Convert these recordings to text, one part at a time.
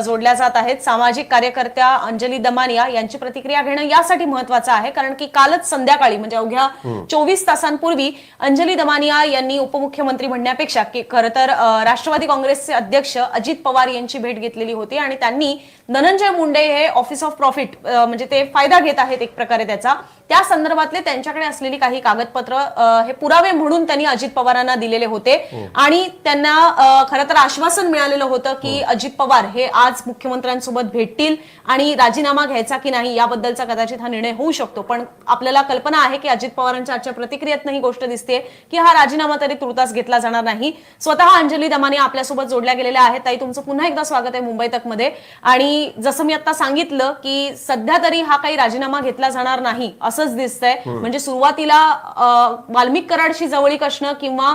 जोडल्या जात आहेत. सामाजिक कार्यकर्त्या अंजली दमानिया यांची प्रतिक्रिया घेणं यासाठी महत्वाचं आहे कारण की कालच संध्याकाळी म्हणजे अवघ्या चोवीस तासांपूर्वी अंजली दमानिया यांनी उपमुख्यमंत्री म्हणण्यापेक्षा की खरं तर राष्ट्रवादी काँग्रेसचे अध्यक्ष अजित पवार यांची भेट घेतलेली होती आणि त्यांनी धनंजय मुंडे हे ऑफिस ऑफ प्रॉफिट म्हणजे ते फायदा घेत आहेत एक प्रकारे त्याचा. त्या संदर्भातले त्यांच्याकडे असलेली काही कागदपत्र हे पुरावे म्हणून त्यांनी अजित पवारांना दिलेले होते. आणि त्यांना खरं तर आश्वासन मिळालेलं होतं की अजित पवार हे आज मुख्यमंत्र्यांसोबत भेटतील आणि राजीनामा घ्यायचा की नाही याबद्दलचा कदाचित हा निर्णय होऊ शकतो. पण आपल्याला कल्पना आहे की अजित पवारांच्या आजच्या प्रतिक्रियेतनं ही गोष्ट दिसते की हा राजीनामा तरी तुर्तास घेतला जाणार नाही. स्वतः अंजली दमानी आपल्यासोबत जोडल्या गेलेल्या आहेत. ताई तुमचं पुन्हा एकदा स्वागत आहे मुंबई तकमध्ये आणि जसं मी आता सांगितलं की सध्या तरी हा काही राजीनामा घेतला जाणार नाही असंच दिसतंय. म्हणजे सुरुवातीला वाल्मिक कराडशी जवळीक असणं किंवा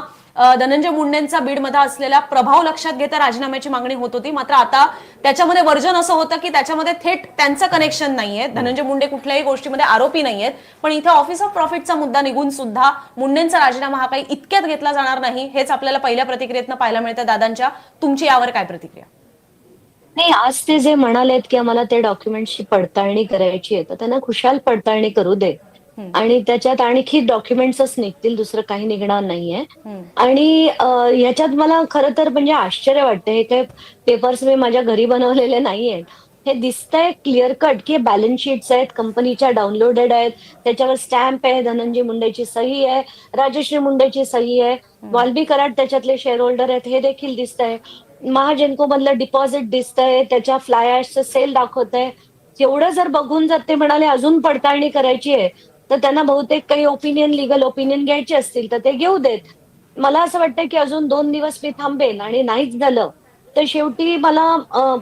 धनंजय मुंडेंचा बीडमध्ये असलेला प्रभाव लक्षात घेता राजीनाम्याची मागणी होत होती. मात्र आता त्याच्यामध्ये वर्जन असं होतं की त्याच्यामध्ये थेट त्यांचं कनेक्शन नाहीये. धनंजय मुंडे कुठल्याही गोष्टीमध्ये आरोपी नाहीयेत. पण इथे ऑफिस ऑफ प्रॉफिटचा मुद्दा निघून सुद्धा मुंडेंचा राजीनामा हा काही इतक्यात घेतला जाणार नाही हेच आपल्याला पहिल्या प्रतिक्रियेतनं पाहायला मिळतं दादांच्या तुमची यावर काय प्रतिक्रिया? नाही आज ते जे म्हणालेत की आम्हाला ते डॉक्युमेंटची पडताळणी करायची आहे तर त्यांना खुशाल पडताळणी करू दे. आणि त्याच्यात आणखी डॉक्युमेंट्सच निघतील दुसरं काही निघणार नाहीये. आणि ह्याच्यात मला खरं तर म्हणजे आश्चर्य वाटतं हे काही पेपर्स मी माझ्या घरी बनवलेले नाहीयेत. हे दिसतंय क्लिअर कट की बॅलन्स शीट्स आहेत कंपनीच्या डाउनलोडेड आहेत त्याच्यावर स्टॅम्प आहे धनंजय मुंडेची सही आहे राजश्री मुंडेची सही आहे वाल्बी कराड त्याच्यातले शेअर होल्डर आहेत हे देखील दिसतंय. महाजेनको मधलं डिपॉझिट दिसतंय त्याच्या फ्लायर्सचं सेल दाखवत आहे तेवढं जर बघून जर ते म्हणाले अजून पडताळणी करायची आहे तर त्यांना बहुतेक काही ओपिनियन लिगल ओपिनियन घ्यायचे असतील तर ते घेऊ देत. मला असं वाटतं की अजून दोन दिवस मी थांबेन आणि नाहीच झालं तर शेवटी मला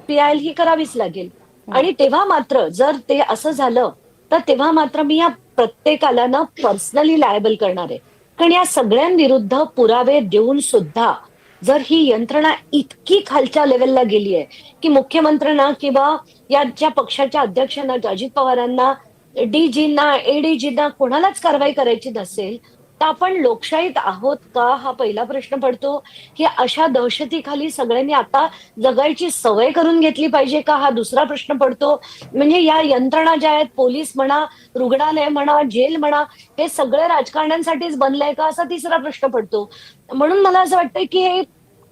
पी आय एल ही करावीच लागेल. आणि तेव्हा मात्र जर ते असं झालं तर तेव्हा मात्र मी या प्रत्येकाला ना पर्सनली लायबल करणार आहे. कारण या सगळ्यांविरुद्ध पुरावे देऊन सुद्धा जर ही यंत्रणा इतकी खालच्या लेवलला गेली आहे की मुख्यमंत्र्यांना किंवा या ज्या पक्षाच्या अध्यक्षांना अजित पवारांना डीजींना एडीजींना कोणालाच कारवाई करायची नसेल तर आपण लोकशाहीत आहोत का? हा पहिला प्रश्न पडतो की अशा दहशतीखाली सगळ्यांनी आता जगायची सवय करून घेतली पाहिजे का? हा दुसरा प्रश्न पडतो. म्हणजे या यंत्रणा ज्या आहेत पोलीस म्हणा रुग्णालय म्हणा जेल म्हणा हे सगळे राजकारण्यांसाठीच बनलंय का? असा तिसरा प्रश्न पडतो. म्हणून मला असं वाटतंय की हे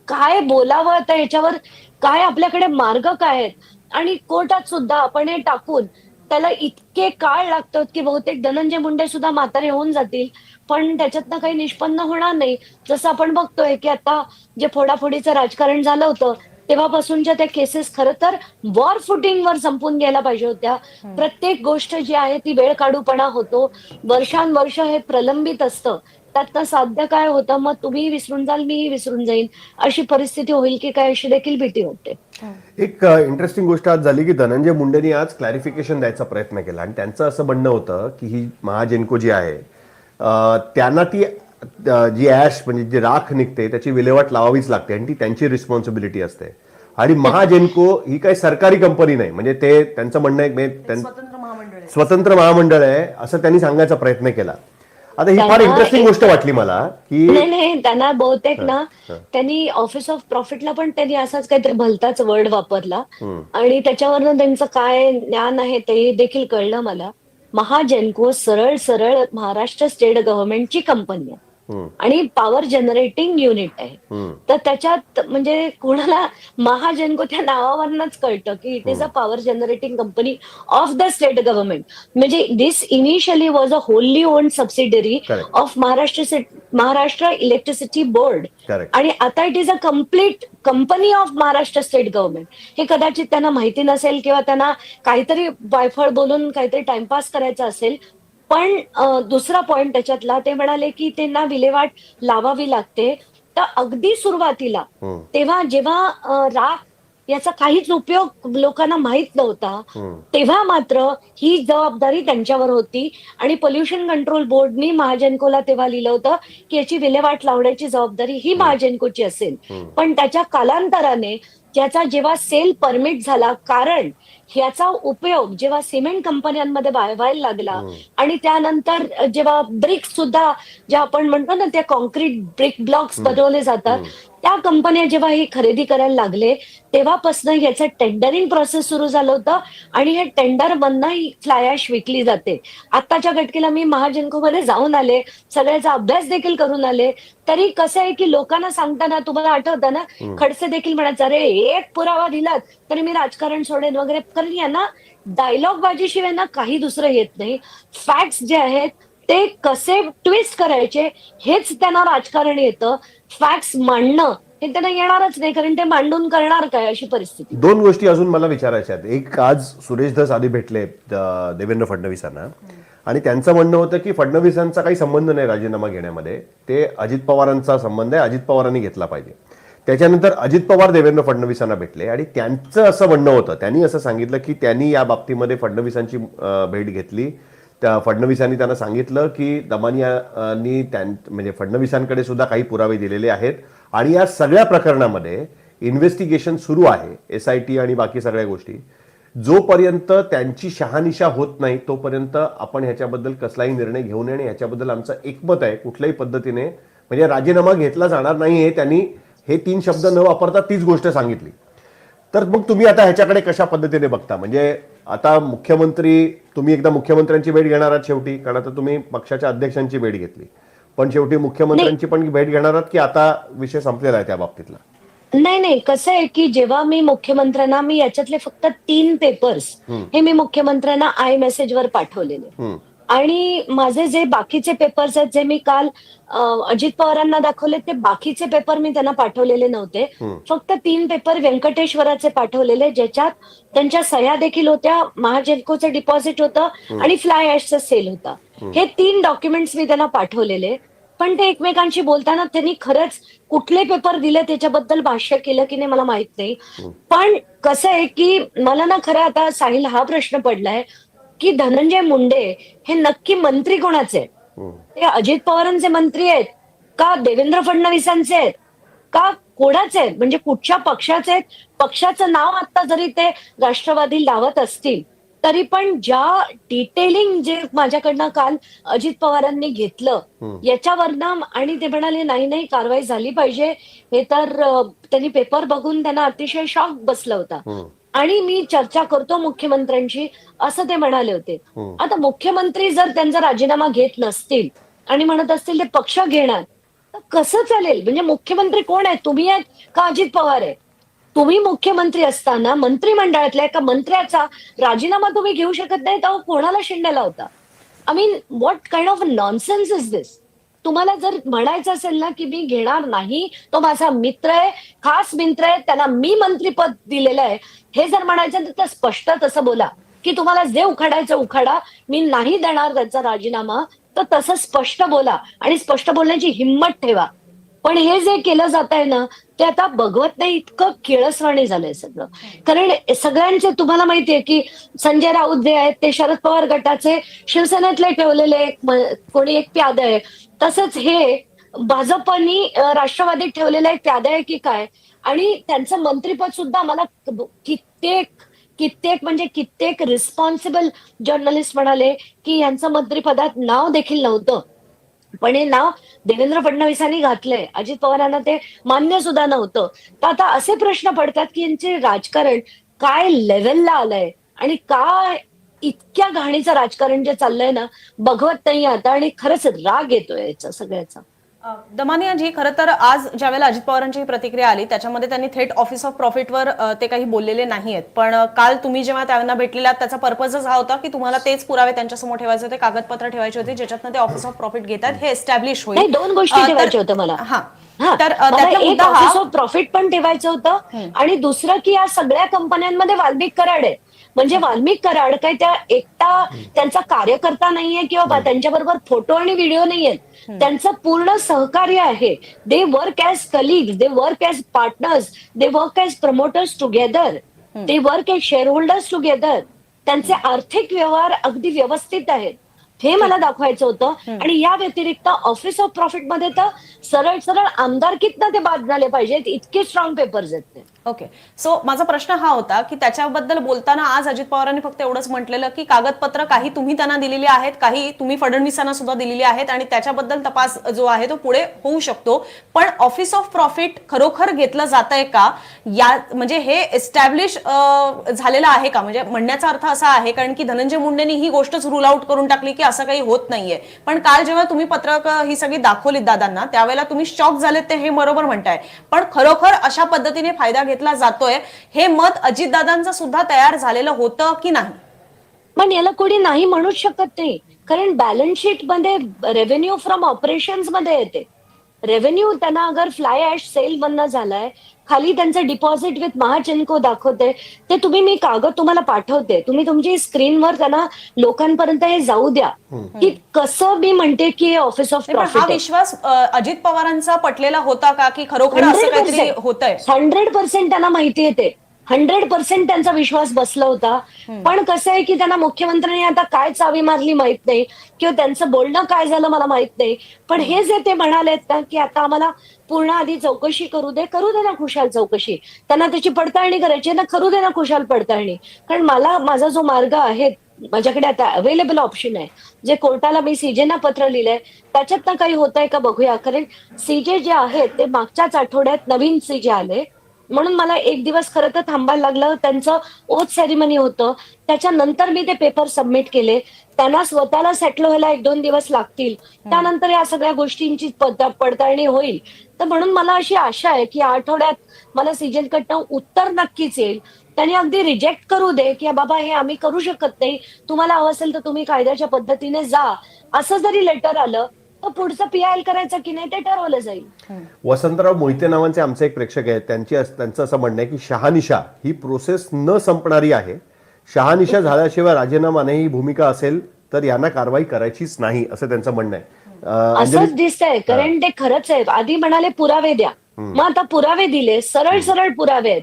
काय बोलावं? आता याच्यावर काय आपल्याकडे मार्ग काय आहेत? आणि कोर्टात सुद्धा आपण हे टाकून त्याला इतके काळ लागतात की बहुतेक धनंजय मुंडे सुद्धा म्हातारे होऊन जातील. पण त्याच्यातनं काही निष्पन्न होणार नाही. जसं आपण बघतोय की आता जे फोडाफोडीचं राजकारण झालं होतं तेव्हापासूनच्या त्या केसेस खरं तर वॉर फुटिंगवर संपून घ्यायला पाहिजे होत्या. प्रत्येक गोष्ट जी आहे ती वेळ काढूपणा होतो. वर्षानुवर्ष हे प्रलंबित असतं. त्यातनं साध्य काय होतं मग तुम्ही विसरून जाल मीही विसरून जाईन. अशी परिस्थिती होईल की काय अशी देखील भीती वाटते एक इंटरेस्टिंग गोष्ट आज झाली की धनंजय मुंडेंनी आज क्लॅरिफिकेशन द्यायचा प्रयत्न केला. आणि त्यांचं असं म्हणणं होतं की ही महाजेनको जी आहे अं, त्यांना ती जी ऍश म्हणजे जी राख निघते त्याची विल्हेवाट लावावीच लागते आणि ती त्यांची रिस्पॉन्सिबिलिटी असते. आणि महाजेनको ही काही सरकारी कंपनी नाही. म्हणजे ते त्यांचं म्हणणं म्हणजे आहे. स्वतंत्र महामंडळ आहे असं त्यांनी सांगायचा प्रयत्न केला. आता ही फार इंटरेस्टिंग गोष्ट वाटली मला की नाही नाही त्यांना बहुतेक ना त्यांनी ऑफिस ऑफ प्रॉफिटला पण त्यांनी असाच काहीतरी भलताच वर्ड वापरला. आणि त्याच्यावरनं त्यांचं काय ज्ञान आहे ते देखील कळलं मला. महाजेनको सरळ सरळ महाराष्ट्र स्टेट गव्हर्नमेंटची कंपनी आहे. आणि पॉवर जनरेटिंग युनिट आहे. तर त्याच्यात म्हणजे कोणाला महाजनको त्या नावावरनच कळतं की it is a power generating company of the state government म्हणजे this initially was a wholly owned subsidiary. Of Maharashtra Maharashtra electricity board आणि आता it is a complete company of Maharashtra state government हे कदाचित त्यांना माहिती नसेल किंवा त्यांना काहीतरी वायफळ बोलून काहीतरी टाइमपास करायचा असेल पण दुसरा पॉइंट त्याच्यातला ते म्हणाले की त्यांना विल्हेवाट लावावी लागते. तर अगदी सुरुवातीला. तेव्हा जेव्हा राख याचा काहीच उपयोग लोकांना माहीत नव्हता. तेव्हा मात्र ही जबाबदारी त्यांच्यावर होती. आणि पोल्युशन कंट्रोल बोर्डनी महाजनकोला तेव्हा लिहिलं होतं की याची विल्हेवाट लावण्याची जबाबदारी ही महाजनकोची असेल. पण त्याच्या कालांतराने त्याचा जेव्हा सेल परमिट झाला कारण ह्याचा उपयोग जेव्हा सिमेंट कंपन्यांमध्ये व्हाय- व्हायला लागला आणि त्यानंतर जेव्हा ब्रिक्स सुद्धा ज्या आपण म्हणतो ना त्या कॉन्क्रीट ब्रिक ब्लॉक्स बनवले जातात त्या कंपन्या जेव्हा हे खरेदी करायला लागले तेव्हापासून याचं टेंडरिंग प्रोसेस सुरू झालं होतं आणि हे टेंडर मधनं ही फ्लाय ऍश विकली जाते. आत्ताच्या घटकेला मी महाजनकोमध्ये जाऊन आले सगळ्याचा अभ्यास देखील करून आले. तरी कसं आहे की लोकांना सांगताना तुम्हाला आठवतं ना खडसे देखील म्हणायचं अरे एक पुरावा दिलात तरी मी राजकारण सोडेन वगैरे. कारण यांना डायलॉग बाजीशिवाय ना काही दुसरं येत नाही. फॅक्ट्स जे आहेत ते कसे ट्विस्ट करायचे हेच त्यांना राजकारण येतं. फॅक्ट्स मांडणं हे त्यांना येणारच नाही कारण ते मांडून करणार काय अशी परिस्थिती? दोन गोष्टी अजून मला विचारायच्या आहेत. एक आज सुरेश धस आधी भेटले देवेंद्र फडणवीसांना. आणि त्यांचं म्हणणं होतं की फडणवीसांचा काही संबंध नाही राजीनामा घेण्यामध्ये. ते अजित पवारांचा संबंध आहे अजित पवारांनी घेतला पाहिजे. त्याच्यानंतर अजित पवार देवेंद्र फडणवीसांना भेटले. आणि त्यांचं असं म्हणणं होतं त्यांनी असं सांगितलं की त्यांनी या बाबतीमध्ये फडणवीसांची भेट घेतली. त्या फडणवीसांनी त्यांना सांगितलं की दमानियांनी त्यां म्हणजे फडणवीसांकडे सुद्धा काही पुरावे दिलेले आहेत. आणि या सगळ्या प्रकरणामध्ये इन्व्हेस्टिगेशन सुरू आहे एस आय टी आणि बाकी सगळ्या गोष्टी. जोपर्यंत त्यांची शहानिशा होत नाही तोपर्यंत आपण ह्याच्याबद्दल कसलाही निर्णय घेऊ नये आणि ह्याच्याबद्दल आमचं एकमत आहे कुठल्याही पद्धतीने. म्हणजे राजीनामा घेतला जाणार नाही हे त्यांनी हे तीन शब्द न वापरता तीच गोष्ट सांगितली. तर मग तुम्ही आता ह्याच्याकडे कशा पद्धतीने बघता? म्हणजे आता मुख्यमंत्री तुम्ही एकदा मुख्यमंत्र्यांची भेट घेणार आहात शेवटी कारण आता तुम्ही पक्षाच्या अध्यक्षांची भेट घेतली. पण शेवटी मुख्यमंत्र्यांची पण भेट घेणार आहात की आता विषय संपलेला आहे त्या बाबतीतला? नाही नाही. कसं आहे की जेव्हा मी मुख्यमंत्र्यांना मी याच्यातले फक्त तीन पेपर्स हे मी मुख्यमंत्र्यांना आय मेसेजवर पाठवलेले. आणि माझे जे बाकीचे पेपर्स आहेत जे मी काल अजित पवारांना दाखवले ते बाकीचे पेपर मी त्यांना पाठवलेले नव्हते. फक्त तीन पेपर व्यंकटेश्वराचे पाठवलेले ज्याच्यात त्यांच्या सह्या देखील होत्या महाजेल्कोचं डिपॉझिट होतं आणि फ्लाय ऍशचं सेल होता. हे तीन डॉक्युमेंट्स मी त्यांना पाठवलेले पण ते एकमेकांशी बोलताना त्यांनी खरंच कुठले पेपर दिले त्याच्याबद्दल भाष्य केलं की नाही मला माहीत नाही. पण कसं आहे की मला ना खरं आता साहिल हा प्रश्न पडलाय की धनंजय मुंडे हे नक्की मंत्री कोणाचे? ते अजित पवारांचे मंत्री आहेत? का देवेंद्र फडणवीसांचे आहेत? का कोणाचे आहेत? म्हणजे कुठच्या पक्षाचे आहेत? पक्षाचं नाव आता जरी ते राष्ट्रवादी लावत असतील तरी पण ज्या डिटेलिंग जे माझ्याकडनं काल अजित पवारांनी घेतलं याच्यावरनं आणि ते म्हणाले नाही नाही कारवाई झाली पाहिजे. हे तर त्यांनी पेपर बघून त्यांना अतिशय शॉक बसला होता. आणि मी चर्चा करतो मुख्यमंत्र्यांशी असं ते म्हणाले होते. आता मुख्यमंत्री जर त्यांचा राजीनामा घेत नसतील आणि म्हणत असतील ते पक्ष घेणार तर कसं चालेल? म्हणजे मुख्यमंत्री कोण आहेत? तुम्ही आहेत का अजित पवार आहे तुम्ही मुख्यमंत्री असताना मंत्रिमंडळातल्या एका मंत्र्याचा राजीनामा तुम्ही घेऊ शकत नाही तेव्हा कोणाला शिंद्याला होता I mean what kind of nonsense is this तुम्हाला जर म्हणायचं असेल ना की मी घेणार नाही तो माझा मित्र आहे खास मित्र आहे त्याला मी मंत्रीपद दिलेलं आहे हे जर म्हणायचं तर स्पष्ट तसं बोला. की तुम्हाला जे उखाडायचं उखाडा मी नाही देणार त्याचा राजीनामा तर तसं स्पष्ट बोला. आणि स्पष्ट बोलण्याची हिंमत ठेवा. पण हे जे केलं जात आहे ना ते आता बघवत नाही इतकं केळसवाणी झालंय सगळं. कारण सगळ्यांचे तुम्हाला माहितीये की संजय राऊत जे आहेत ते शरद पवार गटाचे शिवसेनेतले ठेवलेले एक कोणी एक प्याद आहे. तसंच हे भाजपनी राष्ट्रवादीत ठेवलेलं एक प्याद आहे की काय? आणि त्यांचं मंत्रीपद सुद्धा मला कित्येक कित्येक म्हणजे कित्येक रिस्पॉन्सिबल जर्नलिस्ट म्हणाले की यांचं मंत्रिपदात नाव देखील नव्हतं. पण हे नाव देवेंद्र फडणवीसांनी घातलंय. अजित पवारांना ते मान्य सुद्धा नव्हतं. तर आता असे प्रश्न पडतात की यांचे राजकारण काय लेवलला आलंय आणि काय इतक्या घाणीचं राजकारण जे चाललंय ना बघवत नाही आता आणि खरंच राग येतोय याचा सगळ्याचा. अ, दमानियाजी खरं तर आज ज्यावेळेला अजित पवारांची प्रतिक्रिया आली त्याच्यामध्ये त्यांनी थेट ऑफिस ऑफ प्रॉफिटवर ते काही बोललेले नाहीयेत. पण अ, काल तुम्ही जेव्हा त्यांना भेटलेला त्याचा पर्पजच हा होता की तुम्हाला तेच पुरावे त्यांच्यासमोर ठेवायचे होते कागदपत्र ठेवायचे होते ज्याच्यातनं ते ऑफिस ऑफ प्रॉफिट घेतात हे एस्टॅब्लिश होईल. नाही दोन गोष्टी ठेवायच्या होत्या मला. हा. तर ऑफिस ऑफ प्रॉफिट पण ठेवायचं होतं आणि दुसरं की या सगळ्या कंपन्यांमध्ये वाल्मिक कराड. आहे म्हणजे वाल्मिक कराड काय त्या एकटा त्यांचा कार्यकर्ता नाहीये किंवा त्यांच्याबरोबर फोटो आणि व्हिडिओ नाहीयेत त्यांचं पूर्ण सहकार्य आहे. They work as colleagues they work as partners they work as promoters together they work as shareholders together त्यांचे आर्थिक व्यवहार अगदी व्यवस्थित आहेत. हे मला दाखवायचं होतं. आणि या व्यतिरिक्त ऑफिस ऑफ प्रॉफिटमध्ये तर सरळ सरळ आमदारकीतनं ते बाद झाले पाहिजेत. इतके स्ट्रॉंग पेपर्स आहेत ते. ओके सो माझा प्रश्न हा होता की त्याच्याबद्दल बोलताना आज अजित पवारांनी फक्त एवढंच म्हटलेलं की कागदपत्र काही तुम्ही त्यांना दिलेली आहेत काही तुम्ही फडणवीसांना सुद्धा दिलेली आहेत आणि त्याच्याबद्दल तपास जो आहे तो पुढे होऊ शकतो. पण ऑफिस ऑफ प्रॉफिट खरोखर घेतलं जात आहे का? या म्हणजे हे एस्टॅब्लिश झालेलं आहे का? म्हणजे म्हणण्याचा अर्थ असा आहे कारण की धनंजय मुंडेंनी ही गोष्टच रूल आउट करून टाकली की असं काही होत नाहीये. पण काल जेव्हा तुम्ही पत्रक ही सगळी दाखवलीत दादांना त्यावेळेला तुम्ही शॉक झालेत ते हे बरोबर म्हणताय. पण खरोखर अशा पद्धतीने फायदा घेतला जातोय हे मत अजितदादांचं सुद्धा तयार झालेलं होतं की नाही? पण याला कोणी नाही म्हणूच शकत नाही कारण बॅलन्स शीटमध्ये रेव्हेन्यू फ्रॉम ऑपरेशन्समध्ये येते. रेव्हेन्यू त्यांना अगर फ्लाय ऍश सेल मधनं झालाय खाली त्यांचं डिपॉझिट विथ महाचेनको दाखवते ते तुम्ही मी कागद तुम्हाला पाठवते. तुम्ही तुमची स्क्रीनवर त्यांना लोकांपर्यंत हे जाऊ द्या. की कसं मी म्हणते की ऑफिस ऑफ हा विश्वास अजित पवारांचा पटलेला होता का की खरोखर असं काहीतरी होतंय? हंड्रेड पर्सेंट त्यांना माहिती येते. हंड्रेड पर्सेंट त्यांचा विश्वास बसला होता. पण कसं आहे की त्यांना मुख्यमंत्र्यांनी आता काय चावी मारली माहीत नाही किंवा त्यांचं बोलणं काय झालं मला माहीत नाही. पण हे जे ते म्हणालेत ना की आता आम्हाला पूर्ण आधी चौकशी करू दे करू दे ना खुशाल चौकशी. त्यांना त्याची पडताळणी करायची आहे ना करू दे ना खुशाल पडताळणी. कारण मला माझा जो मार्ग आहे माझ्याकडे आता अवेलेबल ऑप्शन आहे. जे कोर्टाला मी सीजेना पत्र लिहिलंय त्याच्यातनं काही होत आहे का बघूया. कारण सीजे जे आहेत ते मागच्याच आठवड्यात नवीन सीजे आले. म्हणून मला एक दिवस खरं तर थांबायला लागलं. त्यांचं ओथ सेरेमनी होतं. त्याच्यानंतर मी ते पेपर सबमिट केले. त्यांना स्वतःला सेटल व्हायला एक दोन दिवस लागतील. त्यानंतर या सगळ्या गोष्टींची पड- पडताळणी होईल. तर म्हणून मला अशी आशा आहे की आठवड्यात मला सीजनकडनं उत्तर नक्कीच येईल. त्यांनी अगदी रिजेक्ट करू दे की बाबा हे आम्ही करू शकत नाही. तुम्हाला हवं असेल तर तुम्ही कायद्याच्या पद्धतीने जा. असं जरी लेटर आलं तर पुढचं पीआयएल करायचं की नाही ते ठरवलं जाईल. वसंतराव मोहिते नावांचे आमचे एक प्रेक्षक आहेत. त्यांची अस- त्यांचं असं म्हणणं आहे की शहानिशा ही प्रोसेस न संपणारी आहे. शहानिशा झाल्याशिवाय राजीनामा नाही ही भूमिका असेल तर यांना कारवाई करायचीच नाही असं त्यांचं म्हणणं आहे. असंच दिसतंय कारण ते खरंच आहे आधी म्हणाले पुरावे द्या. मग आता पुरावे दिले सरळ सरळ पुरावे आहेत.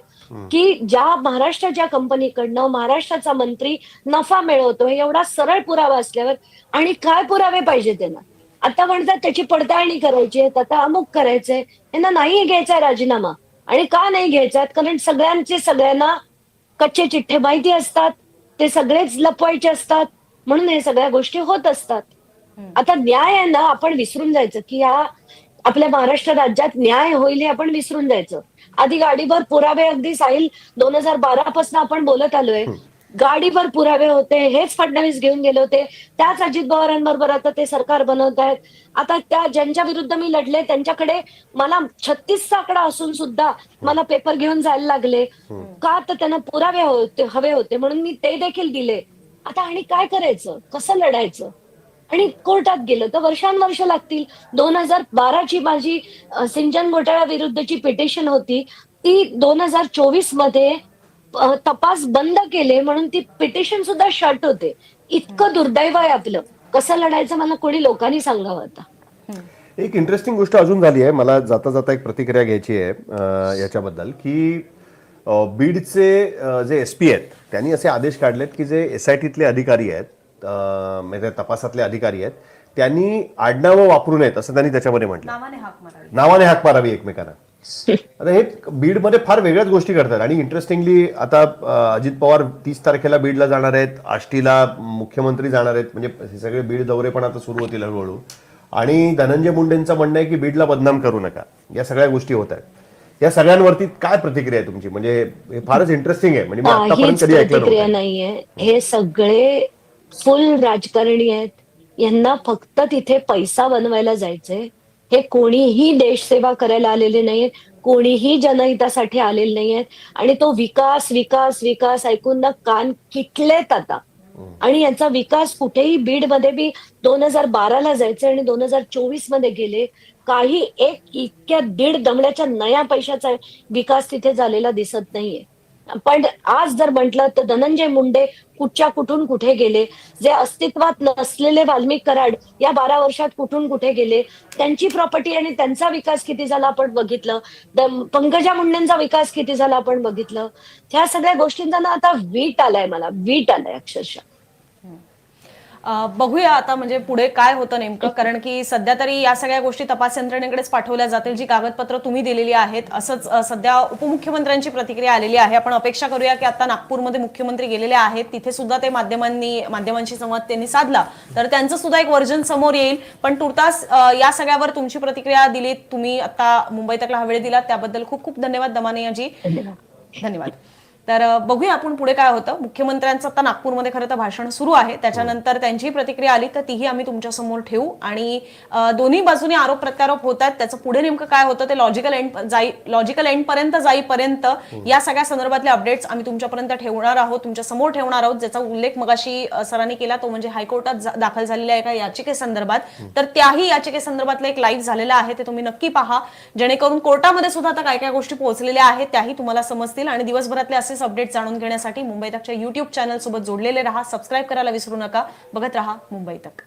की ज्या महाराष्ट्राच्या कंपनीकडनं महाराष्ट्राचा मंत्री नफा मिळवतो हे एवढा सरळ पुरावा असल्यावर आणि काय पुरावे पाहिजे त्यांना? आता म्हणतात त्याची पडताळणी करायची आहे आता अमुक करायचंय यांना नाही घ्यायचा राजीनामा. आणि का नाही घ्यायचा कारण सगळ्यांचे सगळ्यांना कच्चे चिठ्ठे माहिती असतात ते सगळेच लपवायचे असतात म्हणून हे सगळ्या गोष्टी होत असतात. आता न्याय आहे ना आपण विसरून जायचं की या आपल्या महाराष्ट्र राज्यात न्याय होईल हे आपण विसरून जायचं. आधी गाडीभर पुरावे अगदी साहिल दोन हजार बारा पासून आपण बोलत आलोय. गाडीवर पुरावे होते हेच फडणवीस घेऊन गेले होते. त्याच अजित पवारांबरोबर आता ते सरकार बनवत आहेत. आता त्या ज्यांच्या विरुद्ध मी लढले त्यांच्याकडे मला छत्तीसचा आकडा असून सुद्धा मला पेपर घेऊन जायला लागले. का तर त्यांना पुरावे होते हवे होते म्हणून मी ते देखील दिले. आता आणि काय करायचं? कसं लढायचं? आणि कोर्टात गेलं तर वर्षानुवर्ष लागतील. दोन हजार बाराची माझी सिंचन घोटाळ्या विरुद्धची पिटिशन होती. ती दोन हजार चोवीसमध्ये तपास बंद केले म्हणून ती पिटिशन सुद्धा शट होते. इतकं दुर्दैव आहे आपलं. कसं लढायचं मला कोणी लोकांनी सांगावं आता? एक इंटरेस्टिंग गोष्ट अजून झाली आहे. मला जाता जाता एक प्रतिक्रिया घ्यायची आहे याच्याबद्दल की बीडचे जे एस पी आहेत त्यांनी असे आदेश काढलेत की जे एस आय टीतले अधिकारी आहेत म्हणजे तपासातले अधिकारी आहेत त्यांनी आडनावं वापरू नयेत असं त्यांनी त्याच्यामध्ये म्हटलं. नावाने हाक मारावी. नावाने हाक मारावी एकमेकांना. आता हे बीडमध्ये फार वेगळ्याच गोष्टी करतात आणि इंटरेस्टिंगली आता अजित पवार तीस तारखेला बीडला जाणार आहेत. आष्टीला मुख्यमंत्री जाणार आहेत. म्हणजे हे सगळे बीड दौरे पण आता सुरू होतील हळूहळू. आणि धनंजय मुंडेंचं म्हणणं आहे की बीडला बदनाम करू नका. या सगळ्या गोष्टी होत आहेत. या सगळ्यांवरती काय प्रतिक्रिया आहे तुमची? म्हणजे हे फारच इंटरेस्टिंग आहे. म्हणजे मी आतापर्यंत कधी ऐकलं नाहीये. हे सगळे फुल राजकारणी आहेत. यांना फक्त तिथे पैसा बनवायला जायचंय. हे कोणीही देशसेवा करायला आलेले नाहीयेत कोणीही जनहितासाठी आलेले नाहीयेत. आणि तो विकास विकास विकास ऐकून ना कान किटलेत आता. आणि याचा विकास कुठेही बीडमध्ये बी दोन हजार बाराला जायचे आणि दोन हजार चोवीसमध्ये गेले. काही एक इतक्या दीड दमड्याच्या नया पैशाचा विकास तिथे झालेला दिसत नाहीये. पण आज जर म्हटलं तर धनंजय मुंडे कुठच्या कुठून कुठे गेले? जे अस्तित्वात नसलेले वाल्मिक कराड या बारा वर्षात कुठून कुठे गेले? त्यांची प्रॉपर्टी आणि त्यांचा विकास किती झाला आपण बघितलं? पंकजा मुंडेंचा विकास किती झाला आपण बघितलं? ह्या सगळ्या गोष्टींचा ना आता वीट आलाय मला. वीट आलाय अक्षरशः. बघूया आता म्हणजे पुढे काय होतं नेमकं. कारण की सध्या तरी या सगळ्या गोष्टी तपास यंत्रणेकडेच पाठवल्या जातील जी कागदपत्र तुम्ही दिलेली आहेत. असंच सध्या उपमुख्यमंत्र्यांची प्रतिक्रिया आलेली आहे. आपण अपेक्षा करूया की आता नागपूरमध्ये मुख्यमंत्री गेलेले आहेत. तिथे सुद्धा ते माध्यमांनी माध्यमांशी संवाद त्यांनी साधला. तर त्यांचं सुद्धा एक वर्जन समोर येईल. पण तुर्तास या सगळ्यावर तुमची प्रतिक्रिया दिली तुम्ही आता मुंबई तकला हा वेळ दिला त्याबद्दल खूप खूप धन्यवाद दमानियाजी. धन्यवाद. तर बघूया आपण पुढे काय होतं. मुख्यमंत्र्यांचं आता नागपूरमध्ये खरं तर भाषण सुरू आहे. त्याच्यानंतर त्यांची प्रतिक्रिया आली तर तीही आम्ही तुमच्यासमोर ठेवू. आणि दोन्ही बाजूने आरोप प्रत्यारोप होत आहेत. त्याचं पुढे नेमकं काय होतं ते लॉजिकल एंड जाई लॉजिकल एंड पर्यंत जाईपर्यंत या सगळ्या संदर्भातले अपडेट्स आम्ही तुमच्यापर्यंत ठेवणार आहोत तुमच्यासमोर ठेवणार आहोत. ज्याचा उल्लेख मगाशी सरांनी केला तो म्हणजे हायकोर्टात दाखल झालेल्या एका याचिकेसंदर्भात. तर त्याही याचिकेसंदर्भातलं एक लाईव्ह झालेलं आहे ते तुम्ही नक्की पहा. जेणेकरून कोर्टामध्ये सुद्धा आता काय काय गोष्टी पोहोचलेल्या आहेत त्याही तुम्हाला समजतील. आणि दिवसभरातले असेच अपडेट जाणून घेण्यासाठी मुंबई तकच्या युट्यूब चॅनल सोबत जोडलेले राहा सबस्क्राईब करायला विसरू नका. बघत राहा मुंबई तक.